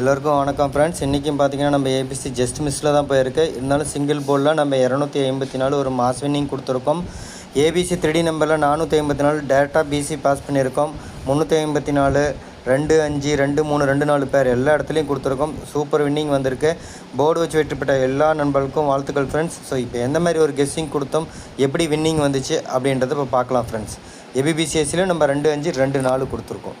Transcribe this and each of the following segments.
எல்லோருக்கும் வணக்கம் ஃப்ரெண்ட்ஸ் இன்றைக்கும் பார்த்தீங்கன்னா நம்ம ஏபிசி ஜஸ்ட் மிஸ்ஸில் தான் போயிருக்கு. இருந்தாலும் சிங்கிள் போலில் நம்ம இரநூத்தி ஐம்பத்தி நாலு ஒரு மாஸ் வின்னிங் கொடுத்துருக்கோம். ஏபிசி த்ரீ நம்பரில் நானூற்றி ஐம்பத்தி நாலு டேரெக்டாக பிசி பாஸ் பண்ணியிருக்கோம். முந்நூற்றி ஐம்பத்தி நாலு ரெண்டு அஞ்சு ரெண்டு மூணு ரெண்டு நாலு பேர் எல்லா இடத்துலையும் கொடுத்துருக்கோம். சூப்பர் வின்னிங் வந்திருக்கு. போர்டு வச்சு வெற்றி பெற்ற எல்லா நண்பர்களுக்கும் வாழ்த்துக்கள் ஃப்ரெண்ட்ஸ் ஸோ இப்போ எந்த மாதிரி ஒரு கெஸ்ஸிங் கொடுத்தோம்? எப்படி வின்னிங் வந்துச்சு? அப்படின்றத இப்போ பார்க்கலாம் ஃப்ரெண்ட்ஸ் எபிபிசிஎஸ்சியில் நம்ம ரெண்டு அஞ்சு ரெண்டு நாலு கொடுத்துருக்கோம்.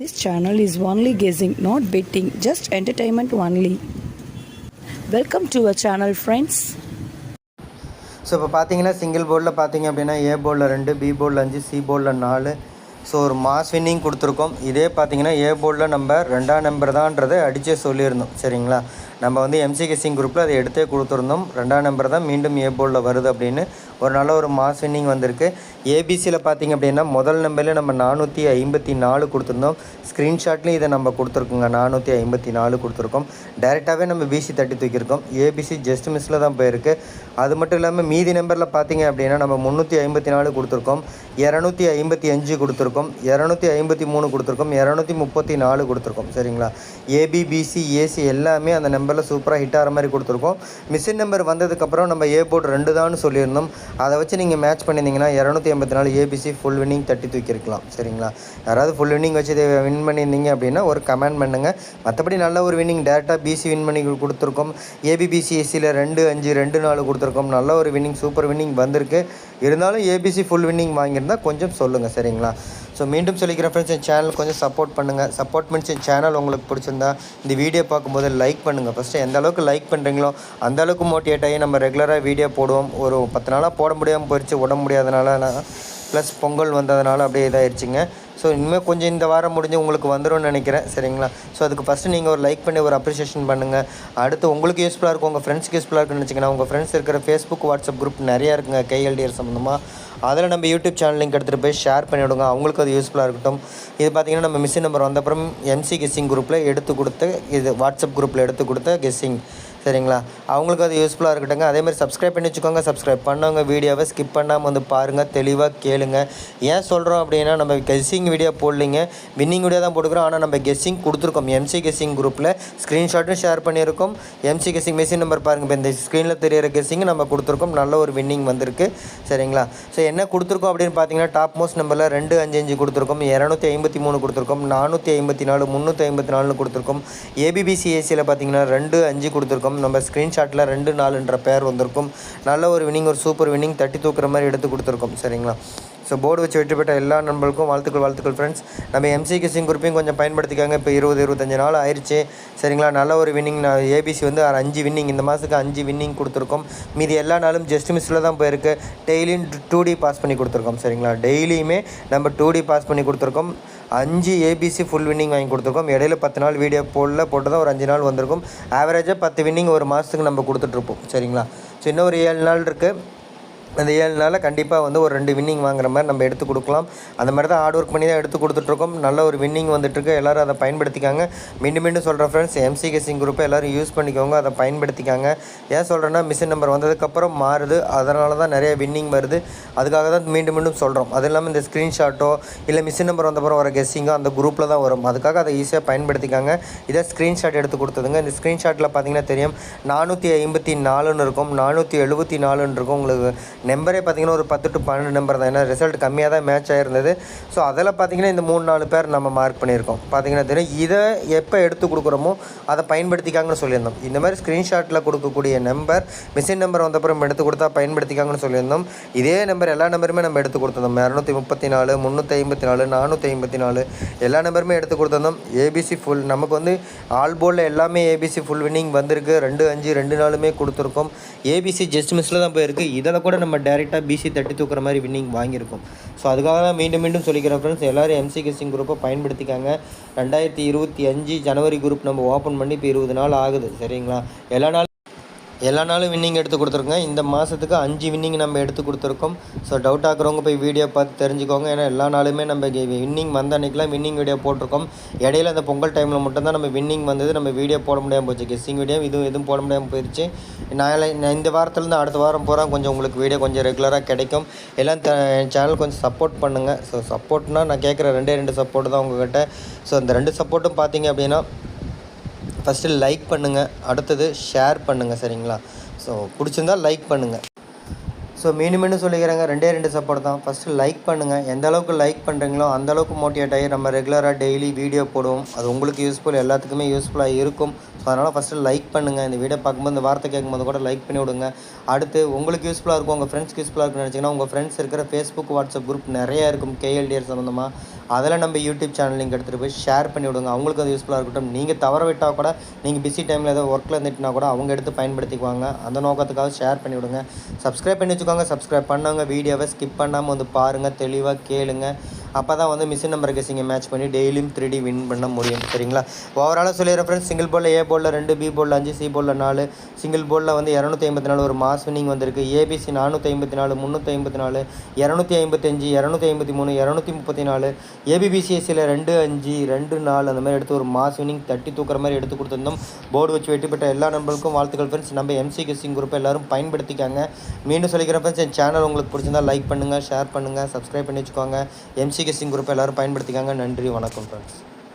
This channel is only guessing, not betting, just entertainment only. Welcome to a channel friends so இப்போ பார்த்தீங்கன்னா சிங்கிள் போர்டில் பார்த்தீங்க அப்படின்னா ஏ போர்டில் ரெண்டு பி போர்டில் அஞ்சு சி போர்டில் நாலு. ஸோ ஒரு மாஸ் வின்னிங் கொடுத்துருக்கோம். இதே பார்த்தீங்கன்னா ஏ போர்டில் நம்ம ரெண்டாம் நம்பர் தான்றதை அடித்தே சொல்லியிருந்தோம். சரிங்களா? நம்ம வந்து எம்சிகேசிங் குரூப்பில் அதை எடுத்தே கொடுத்துருந்தோம். ரெண்டாம் நம்பர் தான் மீண்டும் ஏ போலில் வருது அப்படின்னு. ஒரு நல்ல ஒரு மாஸ் வின்னிங் வந்திருக்கு. ஏபிசியில் பார்த்தீங்க அப்படின்னா முதல் நம்பரில் நம்ம நானூற்றி ஐம்பத்தி நாலு கொடுத்துருந்தோம். ஸ்க்ரீன்ஷாட்லேயும் இதை நம்ம கொடுத்துருக்கோங்க. நானூற்றி ஐம்பத்தி நாலு கொடுத்துருக்கோம். டைரெக்டாகவே நம்ம பிசி தட்டி தூக்கியிருக்கோம். ஏபிசி ஜஸ்ட் மிஸ்ஸில் தான் போயிருக்கு. அது மட்டும் இல்லாமல் மீதி நம்பரில் பார்த்தீங்க அப்படின்னா நம்ம முந்நூற்றி ஐம்பத்தி நாலு கொடுத்துருக்கோம். இரநூத்தி ஐம்பத்தி அஞ்சு கொடுத்துருக்கோம். இரநூத்தி ஐம்பத்தி மூணு கொடுத்துருக்கோம். இரநூத்தி முப்பத்தி நாலு கொடுத்துருக்கோம். சரிங்களா? ஏபிபிசி ஏசி எல்லாமே அந்த நம்பர் நம்பரில் சூப்பராக ஹிட் ஆகிற மாதிரி கொடுத்துருக்கோம். மிஷின் நம்பர் வந்ததுக்கப்புறம் நம்ம ஏ போர்டு ரெண்டு தான் சொல்லியிருந்தோம். அதை வச்சு நீங்கள் மேட்ச் பண்ணியிருந்தீங்கன்னா இரநூத்தி எண்பத்தி நாலு ஏபிசி ஃபுல் வின்னிங் தட்டி தூக்கியிருக்கலாம் சரிங்களா? யாராவது ஃபுல் வின்னிங் வச்சு இதை வின் பண்ணியிருந்தீங்க அப்படின்னா ஒரு கமெண்ட் பண்ணுங்கள் மற்றபடி நல்ல ஒரு வின்னிங் டேரெக்டாக பிசி வின் பண்ணி கொடுத்துருக்கோம். ஏபிபிசிஎஸ்சியில் ரெண்டு அஞ்சு ரெண்டு நாலு கொடுத்துருக்கோம். நல்ல ஒரு வின்னிங் சூப்பர் வின்னிங் வந்திருக்கு. இருந்தாலும் ஏபிசி ஃபுல் வின்னிங் வாங்கியிருந்தால் கொஞ்சம் சொல்லுங்கள் சரிங்களா? ஸோ மீண்டும் சொல்லிக்கிற ஃப்ரெண்ட்ஸ் என் சேனல் கொஞ்சம் சப்போர்ட் பண்ணுங்கள் சப்போர்ட் பண்ணி என் சேனல் உங்களுக்கு பிடிச்சிருந்தா இந்த வீடியோ பார்க்கும்போது லைக் பண்ணுங்கள் ஃபஸ்ட்டு எந்த அளவுக்கு லைக் பண்ணுறீங்களோ அந்த அளவுக்கு மோட்டிவேட் ஆகி நம்ம ரெகுலராக வீடியோ போடுவோம். ஒரு பத்து நாளாக போட முடியாமல் போயிடுச்சு உடம்பு முடியாதனால ப்ளஸ் பொங்கல் வந்ததுனால அப்படியே இதாகிடுச்சிங்க ஸோ இனிமேல் கொஞ்சம் இந்த வாரம் முடிஞ்சு உங்களுக்கு வந்துடும் நினைக்கிறேன். சரிங்களா? ஸோ அதுக்கு ஃபஸ்ட்டு நீங்கள் ஒரு லைக் பண்ணி ஒரு அப்ரிஷியேஷன் பண்ணுங்கள் அடுத்து உங்களுக்கு யூஸ்ஃபுல்லாக இருக்கும். உங்கள் ஃப்ரெண்ட்ஸ்க்கு யூஸ்ஃபுல்லாக இருக்குன்னு வச்சிங்கன்னா உங்கள் ஃப்ரெண்ட்ஸ் இருக்கிற ஃபேஸ்புக் வாட்ஸ்அப் குரூப் நிறையா இருக்குங்க. கேஎல்டிஆர் சம்மந்தமாக அதில் நம்ம யூடியூப் சேனல் லிங்க் எடுத்துகிட்டு போய் ஷேர் பண்ணி விடுங்க அவங்களுக்கு அது யூஸ்ஃபுல்லாக இருக்கட்டும். இது பார்த்தீங்கன்னா நம்ம மிஷின் நம்பர் வந்தப்புறம் எம்சி கெஸ்ஸிங் குரூப்பில் எடுத்து கொடுத்து இது வாட்ஸ்அப் குரூப்பில் எடுத்து கொடுத்த கெஸ்ஸிங் சரிங்களா? அவங்களுக்கு அது யூஸ்ஃபுல்லாக இருக்கட்டுங்க அதே மாதிரி சப்ஸ்கிரைப் பண்ணி வச்சுக்கோங்க. சப்ஸ்கிரைப் பண்ணவங்க வீடியோவை ஸ்கிப் பண்ணாமல் வந்து பாருங்கள் தெளிவாக கேளுங்க. ஏன் சொல்கிறோம் அப்படின்னா நம்ம கெஸ்ஸிங் வீடியோ போடலிங்க. வின்னிங் வீடியோ தான் போட்டுக்கிறோம். ஆனால் நம்ம கெஸ்ஸிங் கொடுத்துருக்கோம். எம்சி கெஸ்ஸிங் குரூப்பில் ஸ்க்ரீன்ஷாட்டும் ஷேர் பண்ணியிருக்கோம். M C guessing machine number பாருங்கள் இப்போ இந்த ஸ்க்ரீனில் தெரியிற கெஸ்ஸிங் நம்ம கொடுத்துருக்கோம். நல்ல ஒரு வின்னிங் வந்திருக்கு. சரிங்களா? ஸோ என்ன கொடுத்துருக்கோம் அப்படின்னு பார்த்தீங்கன்னா டாப் மோஸ்ட் நம்பரில் ரெண்டு அஞ்சு அஞ்சு கொடுத்துருக்கோம். இரநூத்தி ஐம்பத்தி மூணு கொடுத்துருக்கோம். நானூற்றி ஐம்பத்தி நாலு முந்நூற்றி ஐம்பத்தி நாலுன்னு கொடுத்துருக்கோம். ஏபிபிசி ஏசியில் பார்த்தீங்கன்னா ரெண்டு அஞ்சு கொடுத்துருக்கோம். நம்ம ஸ்க்ரீன்ஷாட்டில் ரெண்டு நாலுன்ற பேர் வந்திருக்கும். நல்ல ஒரு வின்னிங் ஒரு சூப்பர் வின்னிங் தட்டி தூக்குற மாதிரி எடுத்து கொடுத்துருக்கோம். சரிங்களா? ஸோ போர்டு வச்சு வெற்றி பெற்ற எல்லா நண்பர்களுக்கும் வாழ்த்துக்கள் வாழ்த்துக்கள் ஃப்ரெண்ட்ஸ் நம்ம எம்சி கிசிங் குரூப்பையும் கொஞ்சம் பயன்படுத்திக்காங்க. இப்போ இருபது இருபத்தஞ்சு நாள் ஆயிடுச்சு சரிங்களா? நல்ல ஒரு வின்னிங் நான் ஏபிசி வந்து அஞ்சு வின்னிங் இந்த மாதத்துக்கு அஞ்சு வின்னிங் கொடுத்துருக்கோம். மீதி எல்லா நாளும் ஜஸ்ட் மிஸ்ஸில் தான் போயிருக்கு. டெய்லியும் டூ டி பாஸ் பண்ணி கொடுத்துருக்கோம். சரிங்களா? டெய்லியுமே நம்ம டூ டி பாஸ் பண்ணி கொடுத்துருக்கோம். அஞ்சு ஏபிசி ஃபுல் வின்னிங் வாங்கி கொடுத்துருக்கோம். இடையில பத்து நாள் வீடியோ போடல போட்டு தான் ஒரு அஞ்சு நாள் வந்திருக்கும். ஆவரேஜாக பத்து வின்னிங் ஒரு மாதத்துக்கு நம்ம கொடுத்துட்ருப்போம் சரிங்களா? ஸோ இன்னும் ஒரு ஏழு நாள் இருக்குது அந்த ஏழு நாளில் கண்டிப்பாக வந்து ஒரு ரெண்டு வின்னிங் வாங்குற மாதிரி நம்ம எடுத்து கொடுக்கலாம். அந்த மாதிரி தான் ஹார்ட் ஒர்க் பண்ணி தான் எடுத்து கொடுத்துட்ருக்கோம். நல்ல ஒரு வின்னிங் வந்துட்டுருக்கு எல்லோரும் அதை பயன்படுத்திக்காங்க. மீண்டும் மீண்டும் சொல்கிற ஃப்ரெண்ட்ஸ் எம்சி கெஸிங் குரூப்பை எல்லோரும் யூஸ் பண்ணிக்கோங்க. அதை பயன்படுத்திக்காங்க. ஏன் சொல்கிறேன்னா மிஷின் நம்பர் வந்ததுக்கப்புறம் மாறுது. அதனால தான் நிறைய வின்னிங் வருது. அதுக்காக தான் மீண்டும் மீண்டும் சொல்கிறோம் அது இல்லாமல் இந்த ஸ்க்ரீன்ஷாட்டோ இல்லை மிஷின் நம்பர் வந்தப்புறம் வர கெஸ்ஸிங்கோ அந்த குரூப்பில் தான் வரும். அதுக்காக அதை ஈஸியாக பயன்படுத்திக்காங்க. இதை ஸ்க்ரீன்ஷாட் எடுத்து கொடுத்ததுங்க. இந்த ஸ்க்ரீன்ஷாட்டில் பார்த்தீங்கன்னா தெரியும். நானூற்றி ஐம்பத்தி நாலுன்னு இருக்கும். நானூற்றி எழுபத்தி நாலுன்னு இருக்கும். உங்களுக்கு நம்பரே பார்த்தீங்கன்னா ஒரு பத்து டு பன்னெண்டு நம்பர் தான். ஏன்னா ரிசல்ட் கம்மியாக தான் மேட்ச் ஆயிருந்தது. ஸோ அதில் பார்த்தீங்கன்னா இந்த மூணு நாலு பேர் நம்ம மார்க் பண்ணியிருக்கோம். பார்த்தீங்கன்னா தெரியும் இதை எப்போ எடுத்து கொடுக்குறோமோ அதை பயன்படுத்திக்காங்கன்னு சொல்லியிருந்தோம். இந்த மாதிரி ஸ்க்ரீன்ஷாட்டில் கொடுக்கக்கூடிய நம்பர் மிஷின் நம்பர் வந்தப்புறம் எடுத்து கொடுத்தா பயன்படுத்திக்காங்கன்னு சொல்லியிருந்தோம். இதே நம்பர் எல்லா நம்பருமே நம்ம எடுத்து கொடுத்துருந்தோம். இரநூத்தி முப்பத்தி நாலு முந்நூற்றி ஐம்பத்தி நாலு நானூற்றி ஐம்பத்தி நாலு எல்லா நம்பருமே எடுத்து கொடுத்துருந்தோம். ஏபிசி ஃபுல் நமக்கு வந்து ஆல் போர்டில் எல்லாமே ஏபிசி ஃபுல் வின்னிங் வந்திருக்கு. ரெண்டு அஞ்சு ரெண்டு நாளுமே கொடுத்துருக்கோம். ஏபிசி ஜஸ்ட் மிஸ்ஸில் தான் போயிருக்கு. இதில் கூட நம்ம நம்ம டேரெக்டாக பிசி தட்டி தூக்குற மாதிரி வின்னிங் வாங்கியிருக்கோம். ஸோ அதுக்காக தான் மீண்டும் மீண்டும் சொல்லிக்கிறேன் ஃப்ரெண்ட்ஸ் எல்லோரும் எம்சி கெஸ்டிங் குரூப்பை பயன்படுத்திக்காங்க. ரெண்டாயிரத்தி இருபத்தி அஞ்சு ஜனவரி குரூப் நம்ம ஓப்பன் பண்ணி இப்போ இருபது நாள் ஆகுது. சரிங்களா? எல்லா நாள் எல்லா நாளும் வின்னிங் எடுத்து கொடுத்துருங்க இந்த மாதத்துக்கு அஞ்சு வின்னிங் நம்ம எடுத்து கொடுத்துருக்கோம். ஸோ டவுட் ஆக்குறவங்க போய் வீடியோ பார்த்து தெரிஞ்சுக்கோங்க. ஏன்னா எல்லா நாளுமே நம்ம வின்னிங் வந்த அன்றைக்கெலாம் வின்னிங் வீடியோ போட்டிருக்கோம். இடையில அந்த பொங்கல் டைமில் மட்டும்தான் நம்ம வின்னிங் வந்தது. நம்ம வீடியோ போட முடியாமல் போச்சு. கெஸ்ஸிங் வீடியோ இதுவும் எதுவும் போட முடியாமல் போயிடுச்சு நான் இந்த வாரத்துலேருந்து அடுத்த வாரம் பூரா கொஞ்சம் உங்களுக்கு வீடியோ கொஞ்சம் ரெகுலராக கிடைக்கும். எல்லாம் த என் சேனல் கொஞ்சம் சப்போர்ட் பண்ணுங்கள் ஸோ சப்போர்ட்னால் நான் கேட்குற ரெண்டே ரெண்டு சப்போர்ட் தான் உங்கள்கிட்ட ஸோ அந்த ரெண்டு சப்போர்ட்டும் பார்த்தீங்க அப்படின்னா ஃபஸ்ட்டு லைக் பண்ணுங்கள் அடுத்தது ஷேர் பண்ணுங்கள் சரிங்களா? ஸோ பிடிச்சிருந்தா லைக் பண்ணுங்கள் ஸோ மீண்டும் மீண்டும் சொல்லிக்கிறேங்க ரெண்டே ரெண்டு சப்போர்ட் தான். ஃபஸ்ட்டு லைக் பண்ணுங்கள் எந்த அளவுக்கு லைக் பண்ணுறீங்களோ அந்தளவுக்கு மோட்டிவேட் ஆகி நம்ம ரெகுலராக டெய்லி வீடியோ போடுவோம். அது உங்களுக்கு யூஸ்ஃபுல் எல்லாத்துக்குமே யூஸ்ஃபுல்லாக இருக்கும். ஸோ அதனால் ஃபஸ்ட்டு லைக் பண்ணுங்கள் இந்த வீடியோ பார்க்கும்போது இந்த வார்த்தை கேட்கும்போது கூட லைக் பண்ணி விடுங்க. அடுத்து உங்களுக்கு யூஸ்ஃபுல்லாக இருக்கும் உங்கள் ஃப்ரெண்ட்ஸ்க்கு யூஸ்ஃபுல்லாக இருக்குன்னு நினச்சிங்கன்னா உங்கள் ஃப்ரெண்ட்ஸ் இருக்கிற ஃபேஸ்புக் வாட்ஸ்அப் குரூப் நிறையா இருக்கும் கேஎல்டிஆர் சம்மந்தமாக அதில் நம்ம யூடியூப் சேனல் லிங்க் எடுத்துகிட்டு போய் ஷேர் பண்ணி விடுங்க. அவங்களுக்கு அது யூஸ்ஃபுல்லாக இருக்கட்டும். நீங்கள் தவற விட்டால் கூட நீங்கள் பிஸி டைமில் ஏதோ ஒர்க்கில் இருந்துட்டுனா கூட அவங்க எடுத்து பயன்படுத்திக்குவாங்க. அந்த நோக்கத்துக்காக ஷேர் பண்ணி விடுங்க. சப்ஸ்கிரைப் பண்ணி வச்சுக்கோங்க. சப்ஸ்கிரைப் பண்ணவங்க வீடியோவை ஸ்கிப் பண்ணாமல் வந்து பாருங்கள் தெளிவாக கேளுங்கள் அப்போ தான் வந்து மிஷின் நம்பர் கெஸிங்கை மேட்ச் பண்ணி டெய்லியும் த்ரீ டி வின் பண்ண முடியும் சரிங்களா? ஓவராலாக சொல்லிடுறேன் ஃப்ரெண்ட்ஸ் சிங்கிள் போலில் ஏ போலில் ரெண்டு பி போலில் அஞ்சு சி போலில் நாலு. சிங்கிள் போலில் வந்து இரநூத்தி ஐம்பத்தி நாலு ஒரு மாஸ் வின்னிங் வந்திருக்கு. ஏபிசி நானூற்றி ஐம்பத்தி நாலு முந்நூற்றி ஐம்பத்தி நாலு இரநூத்தி ஐம்பத்தஞ்சு இரநூத்தி ஐம்பத்தி மூணு இரநூத்தி முப்பத்தி நாலு. ஏபிபிசிஎஸ்சியில் ரெண்டு அஞ்சு ரெண்டு நாலு அந்த மாதிரி எடுத்து ஒரு மாஸ் வின்னிங் தட்டி தூக்குற மாதிரி எடுத்து கொடுத்துருந்தோம். போர்டு வச்சு வெற்றி பெற்ற எல்லா நண்பர்களுக்கும் வாழ்த்துக்கள் ஃப்ரெண்ட்ஸ் நம்ம எம்சி கெஸ்டிங் குரூப்பை எல்லாரும் பயன்படுத்திக்காங்க. மீண்டும் சொல்லிக்கிறேன் ஃப்ரெண்ட்ஸ் என் சேனல் உங்களுக்கு பிடிச்சிருந்தா லைக் பண்ணுங்கள் ஷேர் பண்ணுங்கள் சப்ஸ்கிரைப் பண்ணி வச்சுக்கோங்க. எம்சி கெஸ்டிங் குரூப் எல்லாரும் பயன்படுத்திக்காங்க. நன்றி வணக்கம் ஃப்ரெண்ட்ஸ்